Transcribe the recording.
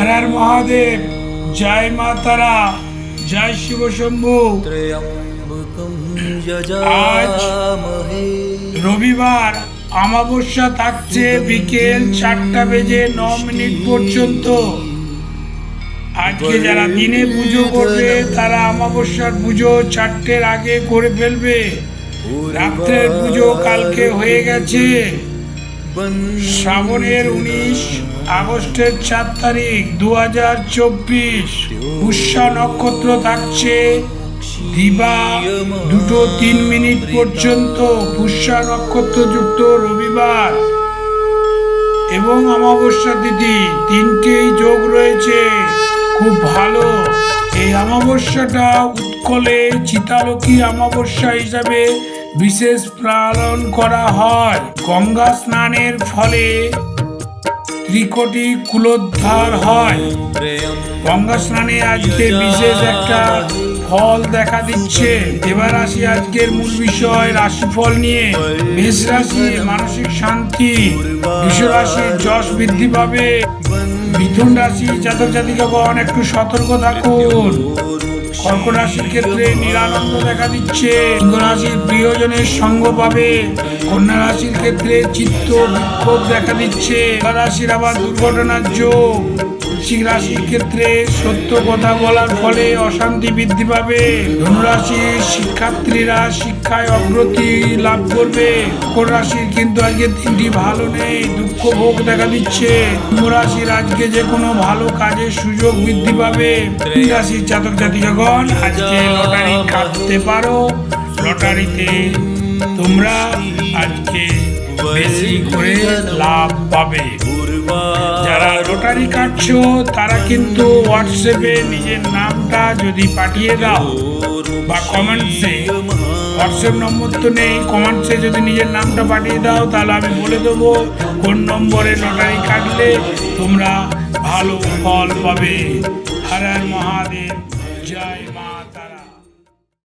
হরার মহাদেব। জয় মা তারা জয় শিব শম্ভু। আজ রবিবার অমাবস্যা থাকছে বিকেল চারটা বেজে ন মিনিট পর্যন্ত। আজকে যারা দিনে পুজো করবে তারা অমাবস্যার পুজো চারটের আগে করে ফেলবে। রাত্রের পুজো কালকে হয়ে গেছে। শ্রাবণের উনিশ আগস্টের চার তারিখ দু হাজার চব্বিশ নক্ষত্র থাকছে। দিবা দুটো তিন মিনিট পর্যন্ত পুষ্যা নক্ষত্র যুক্ত রবিবার এবং অমাবস্যা তিথি তিনটেই যোগ রয়েছে। খুব ভালো। এই অমাবস্যাটা উৎকলে চিতালকী অমাবস্যা হিসাবে বিশেষ পালন করা হয় গঙ্গা স্নানের ফলে। ত্রিকোটি কুলোদ্ধার হয়। গঙ্গা স্নানে আজকে বিশেষ একটা ফল দেখা দিচ্ছে। এবার আসি আজকের মূল বিষয়, রাশিফল নিয়ে। মেষ রাশি, মানসিক শান্তি। রাশির যশ বৃদ্ধি পাবে। মিথুন রাশি, জাতক জাতিকাগণ, একটু সতর্ক থাকুন। কর্ক রাশির ক্ষেত্রে নিরানন্দ দেখা দিচ্ছে। সিংহ রাশির প্রিয়জনের সঙ্গ পাবে। কন্যা রাশির ক্ষেত্রে চিত্ত বিক্ষোভ দেখা দিচ্ছে। রাশির আবার দুর্ঘটনার যোগ। বৃশ্চিক রাশির ক্ষেত্রে সত্য কথা বলার ফলে অশান্তি বৃদ্ধি পাবে। ধনুরাশির শিক্ষার্থীরা শিক্ষায় অগ্রতি লাভ করবে। মকর রাশির কিন্তু আজকে দিনটি ভালো নেই, দুঃখ ভোগ দেখা দিচ্ছে। রাশির আজকে যে কোনো ভালো কাজের সুযোগ বৃদ্ধি পাবে। রাশির জাতক জাতিকাগণ, আজকে লটারি কাটতে পারো। লটারিতে তোমরা আজকে বেশি করে লাভ পাবে। রোটারি কাটছো, তারা কিন্তু হোয়াটসঅ্যাপে নিজের নামটা যদি পাঠিয়ে দাও বা কমেন্টসে হোয়াটসঅ্যাপ নম্বর তো নেই কমেন্টসে যদি নিজের নামটা পাঠিয়ে দাও, তাহলে আমি বলে দেবো কোন নম্বরে লটারি কাটলে তোমরা ভালো ফল পাবে। হর মহাদেব, জয় মা